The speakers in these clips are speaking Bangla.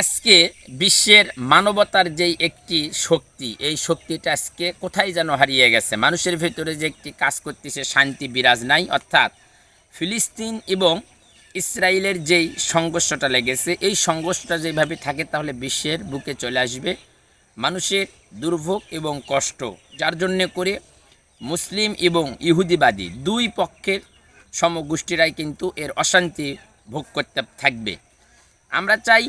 আজকে বিশ্বের মানবতার যেই একটি শক্তি, এই শক্তিটা আজকে কোথায় যেন হারিয়ে গেছে? মানুষের ভেতরে যে একটি কাজ করতেছে, শান্তি বিরাজ নাই, অর্থাৎ ফিলিস্তিন এবং ইসরায়েলের যেই সংঘর্ষটা লেগেছে, এই সংঘর্ষটা যেভাবে থাকে তাহলে বিশ্বের বুকে চলে আসবে। মানুষের দুর্ভোগ এবং কষ্ট, যার জন্যে করে মুসলিম এবং ইহুদিবাদী দুই পক্ষের সমগোষ্ঠীরাই কিন্তু এর অশান্তি ভোগ করতে থাকবে। আমরা চাই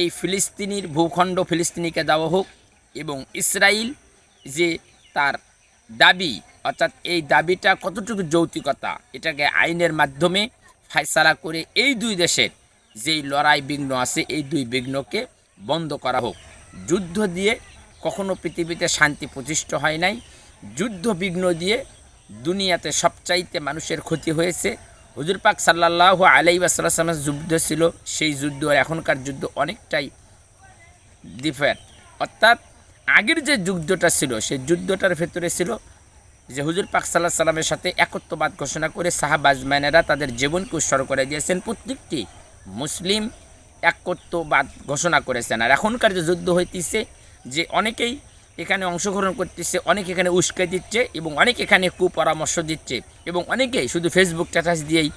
এই ফিলিস্তিনির ভূখণ্ড ফিলিস্তিনিকে দেওয়া হোক এবং ইসরায়েল যে তার দাবি, অর্থাৎ এই দাবিটা কতটুকু যৌক্তিকতা এটাকে আইনের মাধ্যমে ফায়সালা করে এই দুই দেশের যেই লড়াই বিঘ্ন আছে, এই দুই বিঘ্নকে বন্ধ করা হোক। যুদ্ধ দিয়ে কখনো পৃথিবীতে শান্তি প্রতিষ্ঠা হয় নাই। যুদ্ধ বিঘ্ন দিয়ে দুনিয়াতে সবচাইতে মানুষের ক্ষতি হয়েছে। হুজুর পাক সাল্লাহ আলাই ওয়াসাল্লামের যুদ্ধ ছিল, সেই যুদ্ধ আর এখনকার যুদ্ধ অনেকটাই ডিফারেন্ট অর্থাৎ আগের যে যুদ্ধটা ছিল, সেই যুদ্ধটার ভেতরে ছিল যে হুজুর পাক সাল্লাহ সাল্লামের সাথে একত্ববাদ ঘোষণা করে সাহাবাজম্যানেরা তাদের জীবনকে উৎসর্গ করে দিয়েছেন। প্রত্যেকটি মুসলিম একত্ববাদ ঘোষণা করেছেন। আর এখনকার যে যুদ্ধ হইতেছে যে অনেকেই এখানে অংশগ্রহণ করতেছে, অনেক এখানে উস্কে দিচ্ছে এবং অনেক এখানে কুপরামর্শ দিচ্ছে এবং অনেকে শুধু ফেসবুক স্ট্যাটাস দিয়েই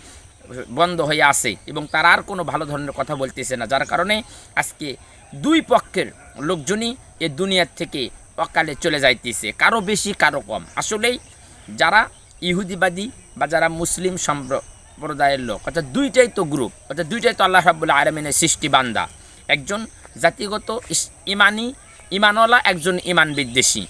বন্ধ হয়ে আসে এবং তারা আর কোনো ভালো ধরনের কথা বলতেছে না, যার কারণে আজকে দুই পক্ষের লোকজনই এ দুনিয়ার থেকে অকালে চলে যাইতেছে, কারও বেশি, কারও কম। আসলেই যারা ইহুদিবাদী বা যারা মুসলিম সম্প্রদায়ের লোক, অর্থাৎ দুইটাই তো গ্রুপ অর্থাৎ দুইটাই তো আল্লাহ রাবুল্লাহ আলমিনের সৃষ্টি বান্দা। একজন জাতিগত ইমানি ইমানওয়ালা একজন ইমান বিদ্বেষী।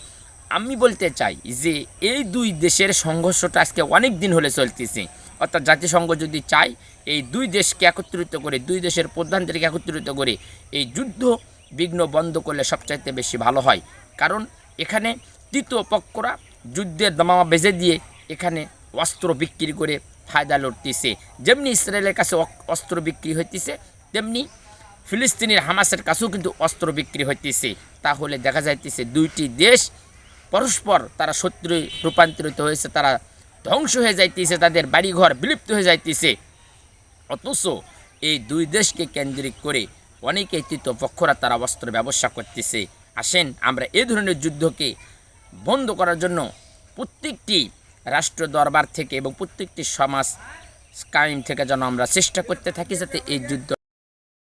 আমি বলতে চাই যে, এই দুই দেশের সংঘর্ষটা আজকে অনেক দিন হলে চলতেছে। অর্থাৎ জাতিসংঘ যদি চায়, এই দুই দেশকে একত্রিত করে, দুই দেশের প্রধানদেরকে একত্রিত করে, এই যুদ্ধ বিঘ্ন বন্ধ করলে সবচাইতে বেশি ভালো হয়। কারণ এখানে তৃতীয় পক্ষরা যুদ্ধের দমামা বেজে দিয়ে এখানে অস্ত্র বিক্রি করে ফায়দা লড়তেছে যেমনি ইসরায়েলের কাছে অস্ত্র বিক্রি হইতেছে, তেমনি ফিলিস্তিনের হামাসের কাছেও কিন্তু অস্ত্র বিক্রি হইতেছে। তাহলে দেখা যাইতেছে দুইটি দেশ পরস্পর তারা শত্রু রূপান্তরিত হয়েছে, তারা ধ্বংস হয়ে যাইতেছে, তাদের বাড়িঘর বিলুপ্ত হয়ে যাইতেছে। অথচ এই দুই দেশকে কেন্দ্রিক করে অনেকেই তৃতীয় পক্ষরা তারা অস্ত্র ব্যবসা করতেছে। আসেন আমরা এই ধরনের যুদ্ধকে বন্ধ করার জন্য প্রত্যেকটি রাষ্ট্র দরবার থেকে এবং প্রত্যেকটি সমাজ কায়েম থেকে যেন আমরা চেষ্টা করতে থাকি যাতে এই যুদ্ধ